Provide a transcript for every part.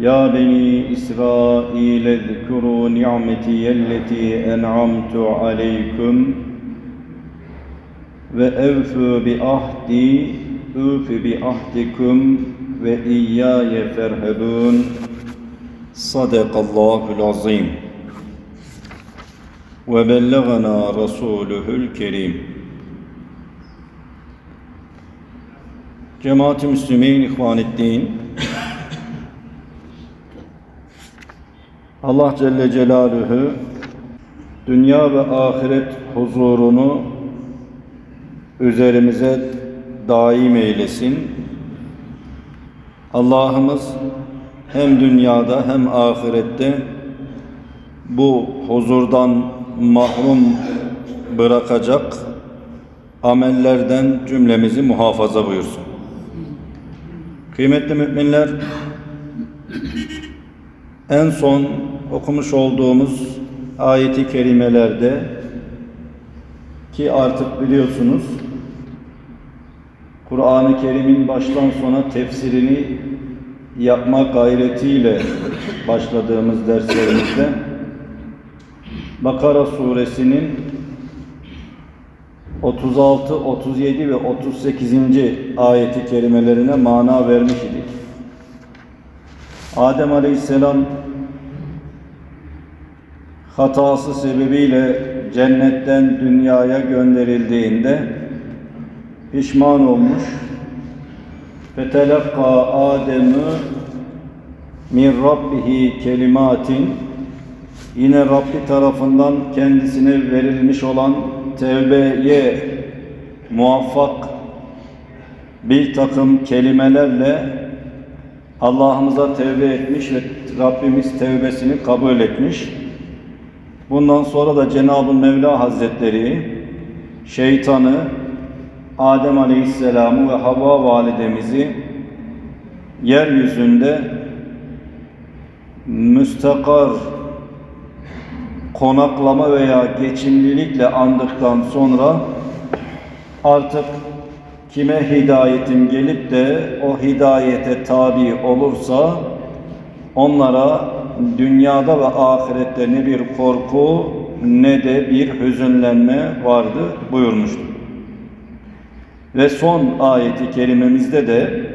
يا بني إسرائيل اذكروا نعمتي التي أنعمت عليكم. وأوفوا بعهدي أوف بعهدكم وإياي فارهبون. صدق الله العظيم. وبلغنا رسوله الكريم. Cemaat-i Müslümin, İhvanuddin, Allah Celle Celaluhu dünya ve ahiret huzurunu üzerimize daim eylesin. Allah'ımız hem dünyada hem ahirette bu huzurdan mahrum bırakacak amellerden cümlemizi muhafaza buyursun. Kıymetli müminler, en son okumuş olduğumuz ayeti kerimelerde ki artık biliyorsunuz Kur'an-ı Kerim'in baştan sona tefsirini yapma gayretiyle başladığımız derslerimizde Bakara suresinin 36, 37 ve 38. ayeti kerimelerine mana vermiş idik. Adem Aleyhisselam hatası sebebiyle cennetten dünyaya gönderildiğinde pişman olmuş. Fetelakka Adem'ü min rabbihi kelimatin yine Rabbi tarafından kendisine verilmiş olan tevbeye muvaffak bir takım kelimelerle Allah'ımıza tevbe etmiş ve Rabbimiz tevbesini kabul etmiş. Bundan sonra da Cenab-ı Mevla Hazretleri şeytanı Adem Aleyhisselam'ı ve Havva validemizi yeryüzünde müstakar konaklama veya geçimlilikle andıktan sonra artık kime hidayetim gelip de o hidayete tabi olursa onlara dünyada ve ahirette ne bir korku ne de bir hüzünlenme vardı buyurmuştu. Ve son ayeti kerimemizde de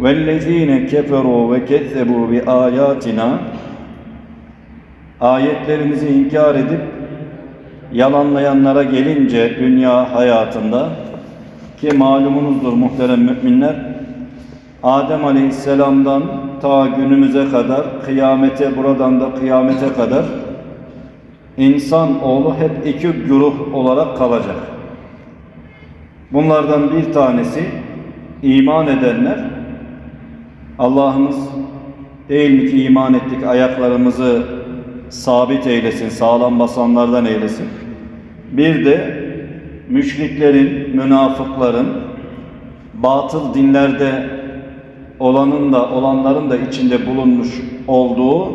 وَالَّذ۪ينَ كَفَرُوا وَكَذَّبُوا بِآيَاتِنَا Ayetlerimizi inkar edip yalanlayanlara gelince dünya hayatında ki malumunuzdur muhterem müminler Adem Aleyhisselam'dan ta günümüze kadar kıyamete buradan da kıyamete kadar insan oğlu hep iki güruh olarak kalacak. Bunlardan bir tanesi iman edenler Allah'ımız değil mi ki iman ettik ayaklarımızı sabit eylesin, sağlam basanlardan eylesin. Bir de müşriklerin, münafıkların, batıl dinlerde olanın da olanların da içinde bulunmuş olduğu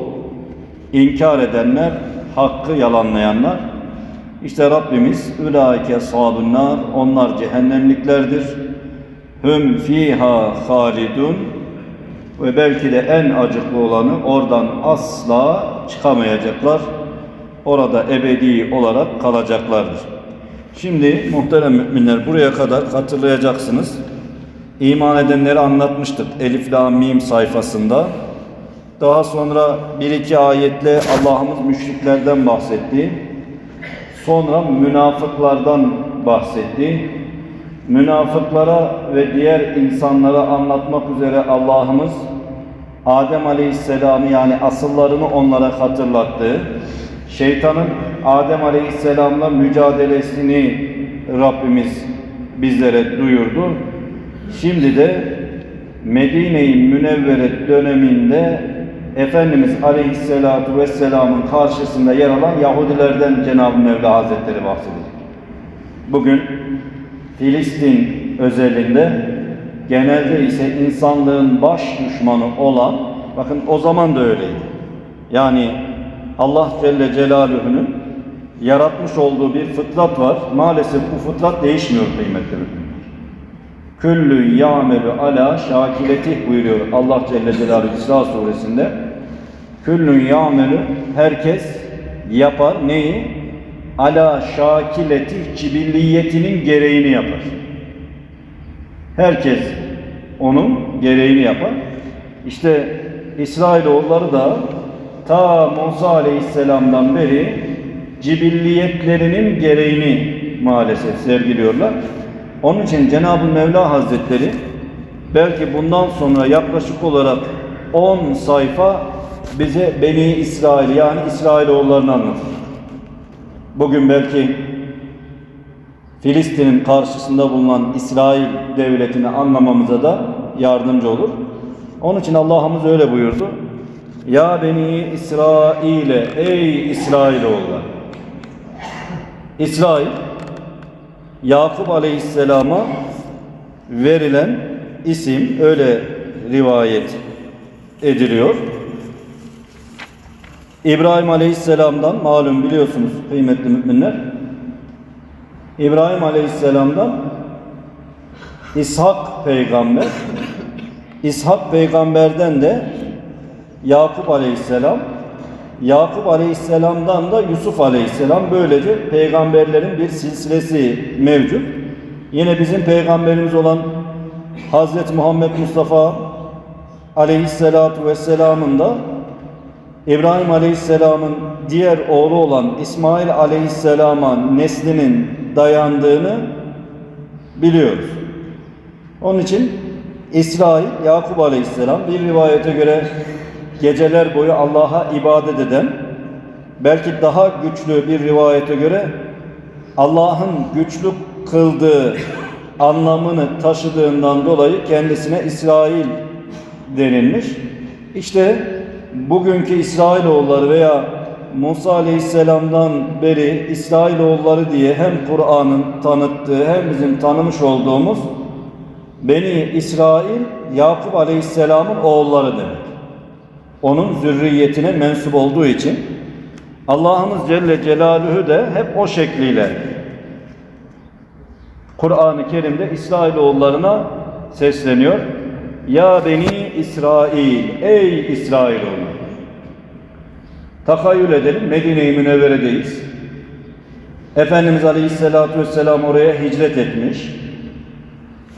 inkar edenler, hakkı yalanlayanlar. İşte Rabbimiz ülaike sabunlar, onlar cehennemliklerdir. Hüm fiha halidun ve belki de en acıklı olanı oradan asla çıkamayacaklar. Orada ebedi olarak kalacaklardır. Şimdi muhterem müminler buraya kadar hatırlayacaksınız. İman edenleri anlatmıştık Elif La Mim sayfasında. Daha sonra bir iki ayetle Allah'ımız müşriklerden bahsetti. Sonra münafıklardan bahsetti. Münafıklara ve diğer insanlara anlatmak üzere Allah'ımız Adem Aleyhisselam'ı yani asıllarını onlara hatırlattı. Şeytanın Adem Aleyhisselam'la mücadelesini Rabbimiz bizlere duyurdu. Şimdi de Medine-i Münevvere döneminde Efendimiz Aleyhisselatü Vesselam'ın karşısında yer alan Yahudilerden Cenab-ı Mevla Hazretleri bahsedecek. Bugün Filistin özelinde genelde ise insanlığın baş düşmanı olan, bakın o zaman da öyleydi. Yani Allah Celle Celaluhu'nun yaratmış olduğu bir fıtrat var. Maalesef bu fıtrat değişmiyor kıymetli. Küllü ya'melu ala şakileti buyuruyor Allah Celle Celaluhu İsra suresinde. Küllü ya'melu herkes yapar neyi? Ala şakileti cibilliyetinin gereğini yapar. Herkes onun gereğini yapar. İşte İsrailoğulları da ta Musa Aleyhisselam'dan beri cibilliyetlerinin gereğini maalesef sergiliyorlar. Onun için Cenab-ı Mevla Hazretleri belki bundan sonra yaklaşık olarak 10 sayfa bize Beni İsrail yani İsrailoğullarını anlatır. Bugün belki Filistin'in karşısında bulunan İsrail devletini anlamamıza da yardımcı olur. Onun için Allah'ımız öyle buyurdu. Ya beni İsrail'e ey İsrailoğulları. İsrail Yakup Aleyhisselam'a verilen isim öyle rivayet ediliyor. İbrahim Aleyhisselam'dan malum biliyorsunuz kıymetli müminler. İbrahim Aleyhisselam'dan İshak peygamber, İshak peygamberden de Yakup Aleyhisselam, Yakup Aleyhisselam'dan da Yusuf Aleyhisselam böylece peygamberlerin bir silsilesi mevcut. Yine bizim peygamberimiz olan Hazreti Muhammed Mustafa Aleyhisselatu Vesselam'ın da İbrahim Aleyhisselam'ın diğer oğlu olan İsmail Aleyhisselam'a neslinin dayandığını biliyoruz. Onun için İsrail, Yakup Aleyhisselam bir rivayete göre geceler boyu Allah'a ibadet eden, belki daha güçlü bir rivayete göre Allah'ın güçlü kıldığı anlamını taşıdığından dolayı kendisine İsrail denilmiş. İşte bugünkü İsrailoğulları veya Musa Aleyhisselam'dan beri İsrailoğulları diye hem Kur'an'ın tanıttığı hem bizim tanımış olduğumuz Beni İsrail Yakup Aleyhisselam'ın oğulları demek. Onun zürriyetine mensup olduğu için Allah'ımız Celle Celaluhu de hep o şekliyle Kur'an-ı Kerim'de İsrailoğullarına sesleniyor. Ya beni İsrail, ey İsrailoğulları. Takayyül edelim, Medine-i Münevvere'deyiz. Efendimiz Aleyhisselatü Vesselam oraya hicret etmiş.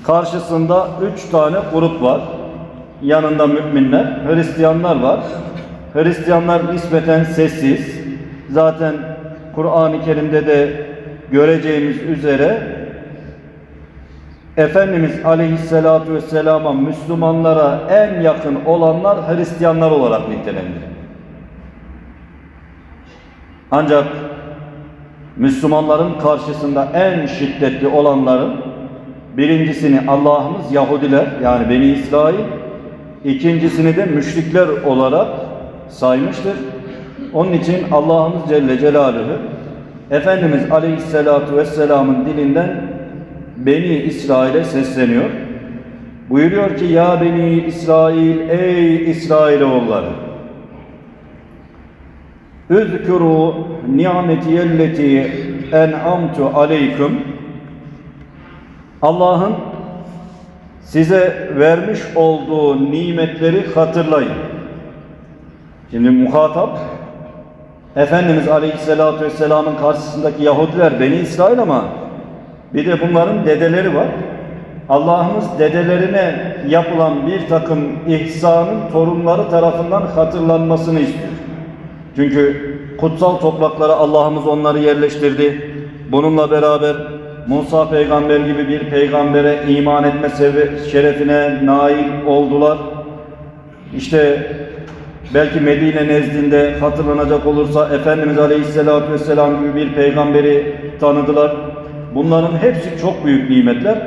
Karşısında üç tane grup var. Yanında müminler, Hristiyanlar var. Hristiyanlar nispeten sessiz. Zaten Kur'an-ı Kerim'de de göreceğimiz üzere Efendimiz Aleyhisselatü Vesselam'a Müslümanlara en yakın olanlar Hristiyanlar olarak nitelendirildi. Ancak Müslümanların karşısında en şiddetli olanların birincisini Allah'ımız Yahudiler yani Beni İsrail, ikincisini de müşrikler olarak saymıştır. Onun için Allah'ımız Celle Celaluhu Efendimiz Aleyhisselatü Vesselam'ın dilinden Beni İsrail'e sesleniyor. Buyuruyor ki ya Beni İsrail ey İsrailoğulları Üzkuru ni'metiyelleti en'amtu aleyküm Allah'ın size vermiş olduğu nimetleri hatırlayın. Şimdi muhatap Efendimiz Aleyhisselatü Vesselam'ın karşısındaki Yahudiler Beni İsrail ama bir de bunların dedeleri var. Allah'ımız dedelerine yapılan bir takım ihsanın torunları tarafından hatırlanmasını istiyor. Çünkü kutsal topraklara Allah'ımız onları yerleştirdi. Bununla beraber Musa peygamber gibi bir peygambere iman etme şerefine nail oldular. İşte belki Medine nezdinde hatırlanacak olursa Efendimiz Aleyhisselatü Vesselam gibi bir peygamberi tanıdılar. Bunların hepsi çok büyük nimetler.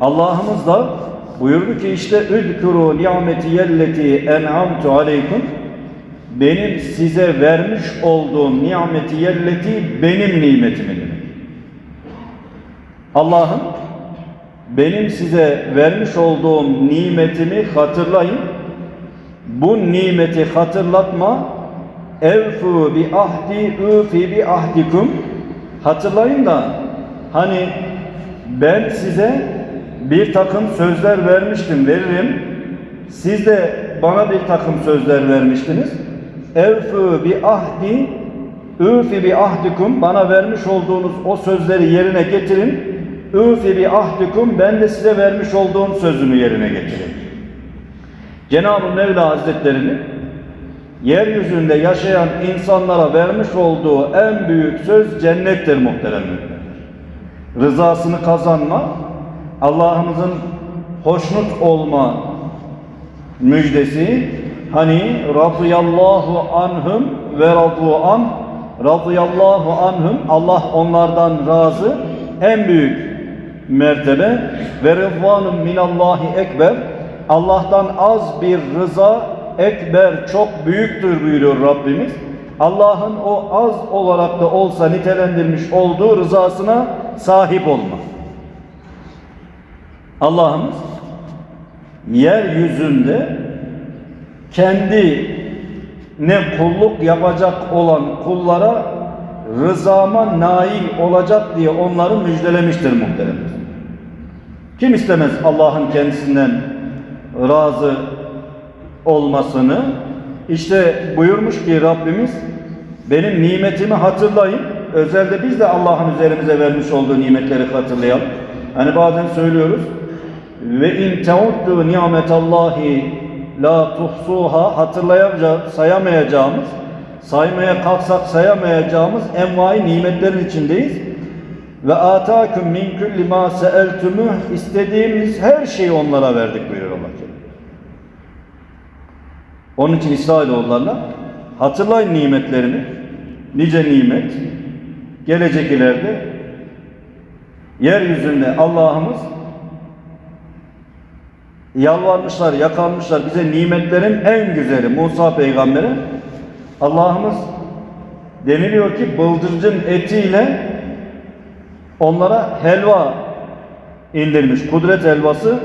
Allah'ımız da buyurdu ki işte üzkuru nimeti yelleti en'amtu aleykum benim size vermiş olduğum nimeti yelleti benim nimetimin. Allah'ım benim size vermiş olduğum nimetimi hatırlayın. Bu nimeti hatırlatma. Evfu bi ahdi üfi bi ahdikum. Hatırlayın da hani ben size bir takım sözler vermiştim veririm. Siz de bana bir takım sözler vermiştiniz. Evfu bi ahdi üfi bi ahdikum. Bana vermiş olduğunuz o sözleri yerine getirin üfi bi ahdikum ben de size vermiş olduğum sözümü yerine getirin Cenab-ı Mevla Hazretlerinin yeryüzünde yaşayan insanlara vermiş olduğu en büyük söz cennettir muhterem. Rızasını kazanma, Allah'ımızın hoşnut olma müjdesi hani radıyallahu anhum ve radu an radıyallahu anhum Allah onlardan razı en büyük mertebe ve rıdvanun minallahi ekber Allah'tan az bir rıza ekber çok büyüktür buyuruyor Rabbimiz. Allah'ın o az olarak da olsa nitelendirmiş olduğu rızasına sahip olma. Allah'ımız yeryüzünde kendi ne kulluk yapacak olan kullara rızama nail olacak diye onları müjdelemiştir muhterem. Kim istemez Allah'ın kendisinden razı olmasını işte buyurmuş ki Rabbimiz benim nimetimi hatırlayın. Özelde biz de Allah'ın üzerimize vermiş olduğu nimetleri hatırlayalım. Hani bazen söylüyoruz ve in teuddu nimetallahi la tuhsuha hatırlayamayacağımız, sayamayacağımız, saymaya kalksak sayamayacağımız envai nimetlerin içindeyiz. Ve atakum min kulli ma seeltumuh istediğimiz her şeyi onlara verdik buyuruyor Allah. Onun için İsrailoğullarına hatırlayın nimetlerini, nice nimet, gelecek ileride yeryüzünde Allah'ımız yalvarmışlar, yakarmışlar bize nimetlerin en güzeli Musa peygambere. Allah'ımız deniliyor ki bıldırcın etiyle onlara helva indirmiş. Kudret helvası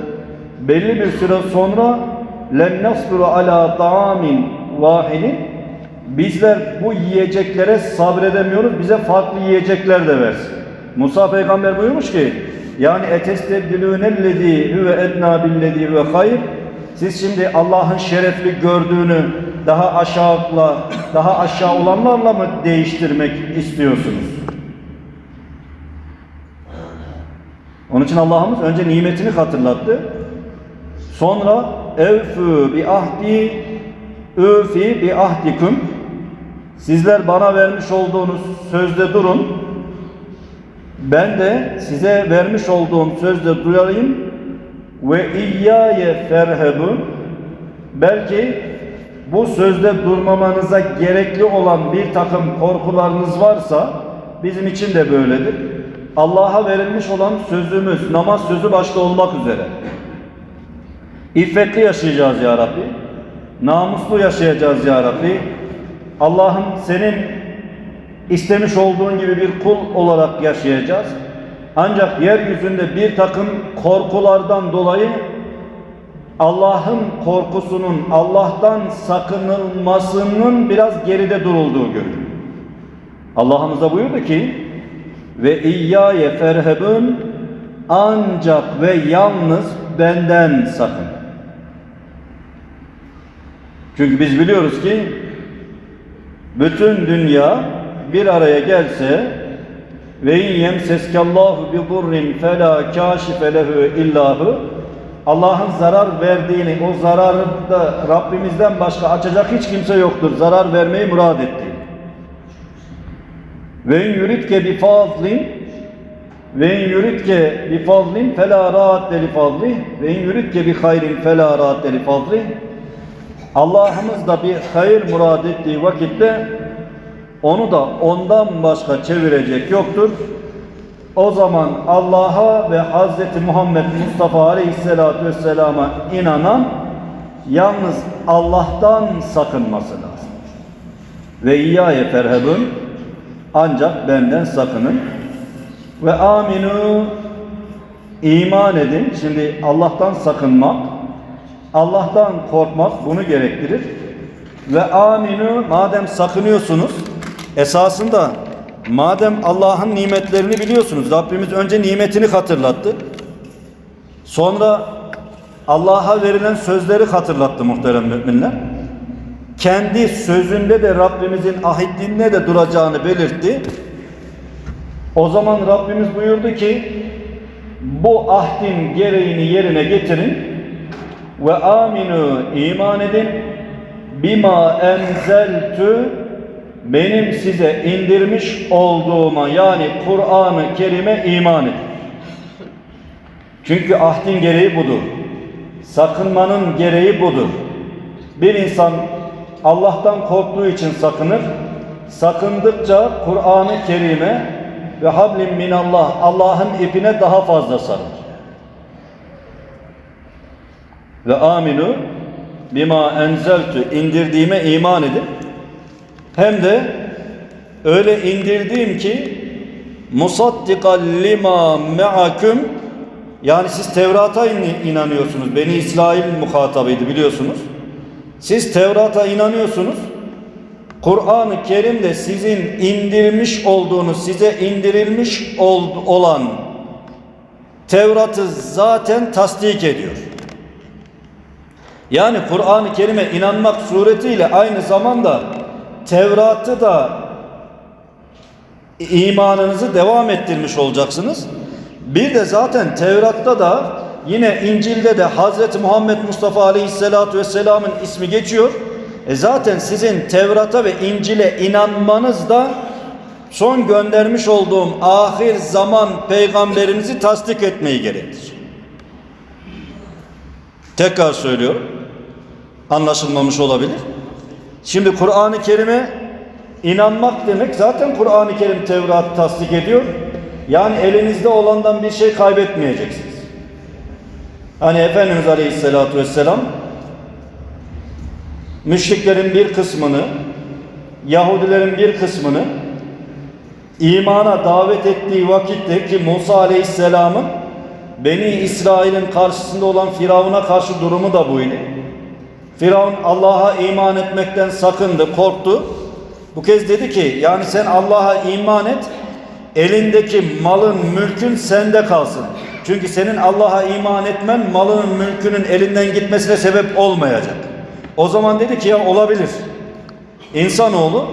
belli bir süre sonra len nasbiru ala taamin vahidin bizler bu yiyeceklere sabredemiyoruz. Bize farklı yiyecekler de versin. Musa peygamber buyurmuş ki yani etestebdilûnellezî huve ednâ billezî ve hayr siz şimdi Allah'ın şerefli gördüğünü daha aşağıla, daha aşağı olanlarla mı değiştirmek istiyorsunuz? Onun için Allah'ımız önce nimetini hatırlattı. Sonra evfü bi ahdi öfi bi ahdikum sizler bana vermiş olduğunuz sözde durun ben de size vermiş olduğum sözde duyarayım ve iyyaye ferhebun belki bu sözde durmamanıza gerekli olan bir takım korkularınız varsa bizim için de böyledir. Allah'a verilmiş olan sözümüz, namaz sözü başta olmak üzere. İffetli yaşayacağız ya Rabbi. Namuslu yaşayacağız ya Rabbi. Allah'ım senin istemiş olduğun gibi bir kul olarak yaşayacağız. Ancak yeryüzünde bir takım korkulardan dolayı Allah'ın korkusunun, Allah'tan sakınılmasının biraz geride durulduğu görülür. Allah'ımız buyurdu ki ve iyyaye ferhebun ancak ve yalnız benden sakın. Çünkü biz biliyoruz ki bütün dünya bir araya gelse ve in yemseskallahu bi durrin fela kashife lehu illahu Allah'ın zarar verdiğini, o zararı da Rabbimizden başka açacak hiç kimse yoktur. Zarar vermeyi murad etti. Ve in yuridke bi fazlin ve in yuridke bi fazlin fela raatte li fazlih ve in yuridke bi hayrin fela raatte li fazlih Allah'ımız da bir hayır murad ettiği vakitte onu da ondan başka çevirecek yoktur. O zaman Allah'a ve Hazreti Muhammed Mustafa Aleyhisselatü Vesselam'a inanan yalnız Allah'tan sakınması lazım. Ve iyyaye ferhebun ancak benden sakının. Ve aminu iman edin. Şimdi Allah'tan sakınmak, Allah'tan korkmak bunu gerektirir. Ve aminu madem sakınıyorsunuz esasında madem Allah'ın nimetlerini biliyorsunuz Rabbimiz önce nimetini hatırlattı. Sonra Allah'a verilen sözleri hatırlattı muhterem müminler. Kendi sözünde de Rabbimizin ahitliğinde de duracağını belirtti. O zaman Rabbimiz buyurdu ki bu ahdin gereğini yerine getirin ve aminu iman edin bima enzeltü benim size indirmiş olduğuma yani Kur'an-ı Kerim'e iman edin. Çünkü ahdin gereği budur. Sakınmanın gereği budur. Bir insan Allah'tan korktuğu için sakınır. Sakındıkça Kur'an-ı Kerim'e ve hablim minallah Allah'ın ipine daha fazla sarılır. Ve aminu bima enzeltü indirdiğime iman edin. Hem de öyle indirdiğim ki musaddiqal lima me'akum yani siz Tevrat'a in- inanıyorsunuz. Beni İsrail muhatabıydı biliyorsunuz. Siz Tevrat'a inanıyorsunuz. Kur'an-ı Kerim'de sizin indirmiş olduğunuz, size indirilmiş ol- olan Tevrat'ı zaten tasdik ediyor. Yani Kur'an-ı Kerim'e inanmak suretiyle aynı zamanda Tevrat'ı da imanınızı devam ettirmiş olacaksınız. Bir de zaten Tevrat'ta da yine İncil'de de Hazreti Muhammed Mustafa Aleyhisselatü Vesselam'ın ismi geçiyor. E zaten sizin Tevrat'a ve İncil'e inanmanız da son göndermiş olduğum ahir zaman peygamberinizi tasdik etmeyi gerektir. Tekrar söylüyorum. Anlaşılmamış olabilir. Şimdi Kur'an-ı Kerim'e inanmak demek zaten Kur'an-ı Kerim Tevrat'ı tasdik ediyor. Yani elinizde olandan bir şey kaybetmeyeceksiniz. Hani Efendimiz Aleyhisselatü Vesselam müşriklerin bir kısmını Yahudilerin bir kısmını imana davet ettiği vakitte ki Musa Aleyhisselam'ın Beni İsrail'in karşısında olan Firavun'a karşı durumu da buydu. Firavun Allah'a iman etmekten sakındı, korktu. Bu kez dedi ki yani sen Allah'a iman et, elindeki malın, mülkün sende kalsın. Çünkü senin Allah'a iman etmen malının, mülkünün elinden gitmesine sebep olmayacak. O zaman dedi ki ya olabilir. İnsanoğlu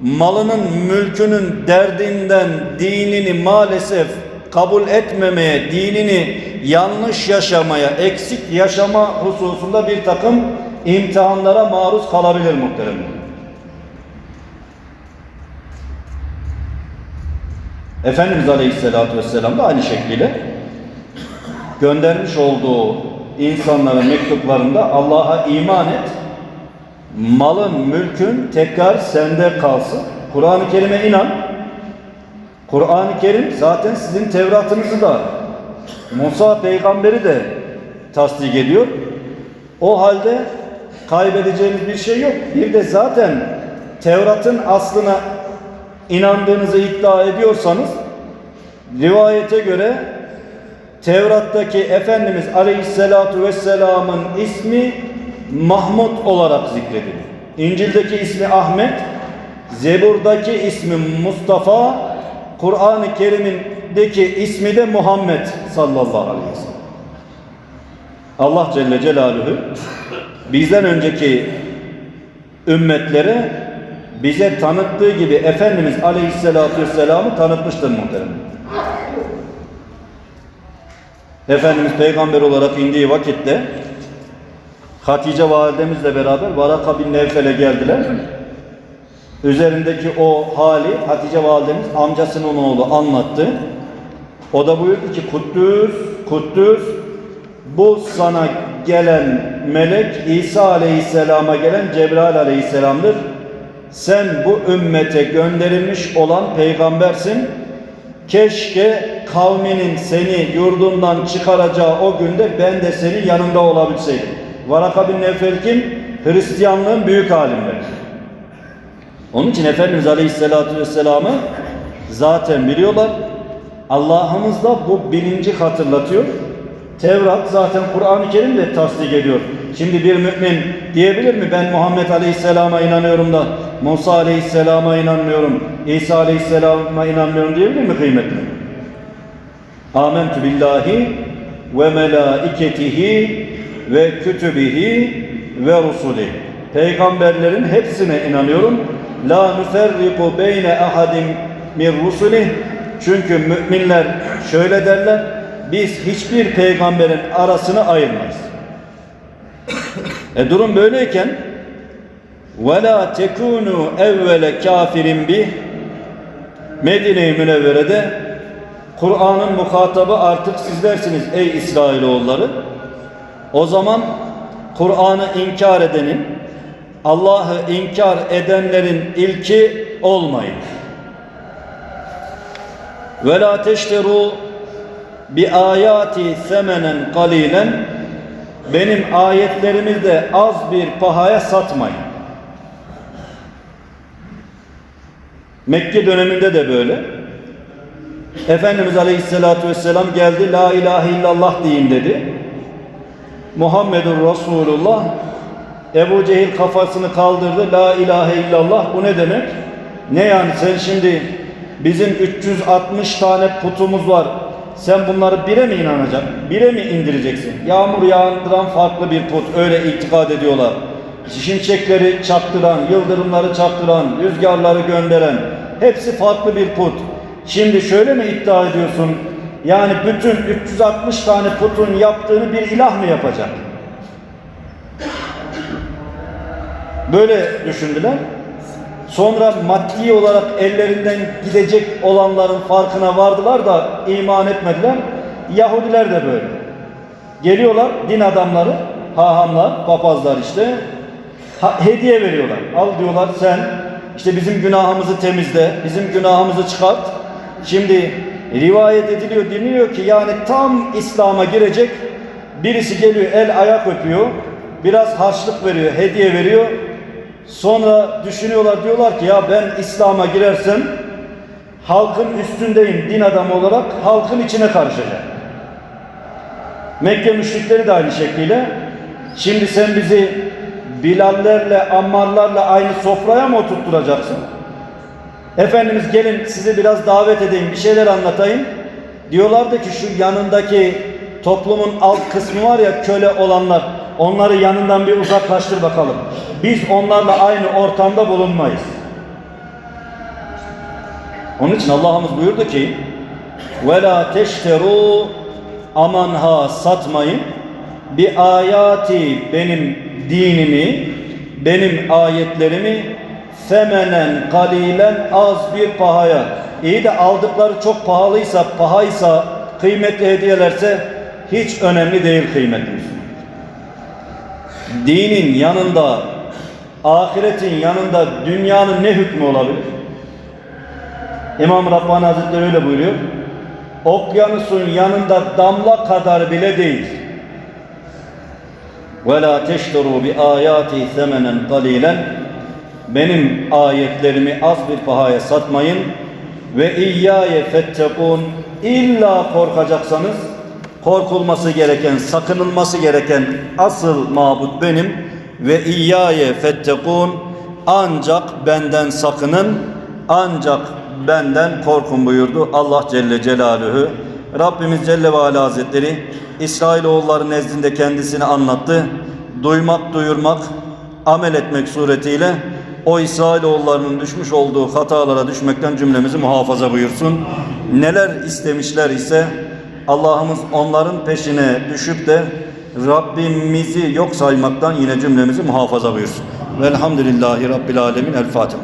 malının, mülkünün derdinden dinini maalesef kabul etmemeye, dinini yanlış yaşamaya, eksik yaşama hususunda bir takım imtihanlara maruz kalabilir muhteremler. Efendimiz Aleyhisselatü Vesselam da aynı şekilde göndermiş olduğu insanların mektuplarında Allah'a iman et, malın, mülkün tekrar sende kalsın. Kur'an-ı Kerim'e inan. Kur'an-ı Kerim zaten sizin Tevrat'ınızı da Musa peygamberi de tasdik ediyor. O halde kaybedeceğiniz bir şey yok. Bir de zaten Tevrat'ın aslına inandığınızı iddia ediyorsanız rivayete göre Tevrat'taki Efendimiz Aleyhisselatu Vesselam'ın ismi Mahmud olarak zikredilir. İncil'deki ismi Ahmet, Zebur'daki ismi Mustafa, Kur'an-ı Kerim'indeki ismi de Muhammed sallallahu aleyhi ve sellem. Allah Celle Celaluhu bizden önceki ümmetlere bize tanıttığı gibi Efendimiz Aleyhisselatü Vesselam'ı tanıtmıştır muhtemelen. Efendimiz peygamber olarak indiği vakitte Hatice validemizle beraber Varaka bin Nevfel'e geldiler. Üzerindeki o hali Hatice validemiz amcasının oğlu anlattı. O da buyurdu ki Kuddüs, Kuddüs bu sana gelen melek İsa aleyhisselama gelen Cebrail aleyhisselamdır. Sen bu ümmete gönderilmiş olan peygambersin. Keşke kavminin seni yurdundan çıkaracağı o günde ben de senin yanında olabilseydim. Varaka bin Nevfel kim? Hristiyanlığın büyük alimleri. Onun için Efendimiz Aleyhisselatü Vesselam'ı zaten biliyorlar. Allah'ımız da bu bilinci hatırlatıyor. Tevrat zaten Kur'an-ı Kerim de tasdik ediyor. Şimdi bir mümin diyebilir mi ben Muhammed Aleyhisselam'a inanıyorum da Musa Aleyhisselam'a inanmıyorum, İsa Aleyhisselam'a inanmıyorum diyebilir mi kıymetli? Amentü billahi ve melaiketihi ve kütübihi ve rusuli. Peygamberlerin hepsine inanıyorum. La nuferriku beyne ahadim min rusulih. Çünkü müminler şöyle derler. Biz hiçbir peygamberin arasını ayırmayız. E durum böyleyken وَلَا تَكُونُوا evvele kafirin bih Medine-i Münevvere'de Kur'an'ın muhatabı artık sizlersiniz ey İsrailoğulları. O zaman Kur'an'ı inkar edenin, Allah'ı inkar edenlerin ilki olmayın. Ve la teşteru bi ayati semenen kalilen benim ayetlerimi de az bir pahaya satmayın. Mekke döneminde de böyle. Efendimiz Aleyhisselatü Vesselam geldi, La ilahe illallah deyin dedi. Muhammedur Resulullah Ebu Cehil kafasını kaldırdı. La ilahe illallah bu ne demek? Ne yani sen şimdi bizim 360 tane putumuz var. Sen bunları bire mi inanacaksın? Bire mi indireceksin? Yağmur yağdıran farklı bir put. Öyle itikad ediyorlar. Şimşekleri çaktıran, yıldırımları çaktıran, rüzgarları gönderen hepsi farklı bir put. Şimdi şöyle mi iddia ediyorsun? Yani bütün 360 tane putun yaptığını bir ilah mı yapacak? Böyle düşündüler. Sonra maddi olarak ellerinden gidecek olanların farkına vardılar da iman etmediler. Yahudiler de böyle. Geliyorlar din adamları, hahamlar, papazlar işte. Hediye veriyorlar. Al diyorlar sen işte bizim günahımızı temizle, bizim günahımızı çıkart. Şimdi rivayet ediliyor, deniliyor ki yani tam İslam'a girecek birisi geliyor el ayak öpüyor, biraz harçlık veriyor, hediye veriyor. Sonra düşünüyorlar diyorlar ki ya ben İslam'a girersem halkın üstündeyim din adamı olarak halkın içine karışacağım. Mekke müşrikleri de aynı şekliyle şimdi sen bizi Bilallerle, Ammarlarla aynı sofraya mı oturtturacaksın? Efendimiz gelin sizi biraz davet edeyim, bir şeyler anlatayım. Diyorlardı ki şu yanındaki toplumun alt kısmı var ya köle olanlar, onları yanından bir uzaklaştır bakalım. Biz onlarla aynı ortamda bulunmayız. Onun için Allah'ımız buyurdu ki وَلَا teşteru aman ha satmayın bir ayati benim dinimi benim ayetlerimi femenen kalilen az bir pahaya iyi de aldıkları çok pahalıysa pahaysa kıymetli hediyelerse hiç önemli değil kıymetli dinin yanında ahiretin yanında dünyanın ne hükmü olabilir? İmam Rabbani Hazretleri öyle buyuruyor. Okyanusun yanında damla kadar bile değil ve la teşteru bi ayati semenen kalilen benim ayetlerimi az bir pahaya satmayın ve iyyaye fettekun illa korkacaksanız korkulması gereken, sakınılması gereken asıl mabut benim ve iyyaye fettekun ancak benden sakının ancak benden korkun buyurdu Allah Celle Celaluhu. Rabbimiz Celle ve Ala Hazretleri İsrailoğulları nezdinde kendisini anlattı. Duymak, duyurmak, amel etmek suretiyle o İsrailoğullarının düşmüş olduğu hatalara düşmekten cümlemizi muhafaza buyursun. Neler istemişler ise Allah'ımız onların peşine düşüp de Rabbimizi yok saymaktan yine cümlemizi muhafaza buyursun. Velhamdülillahi Rabbil Alemin. El Fatiha.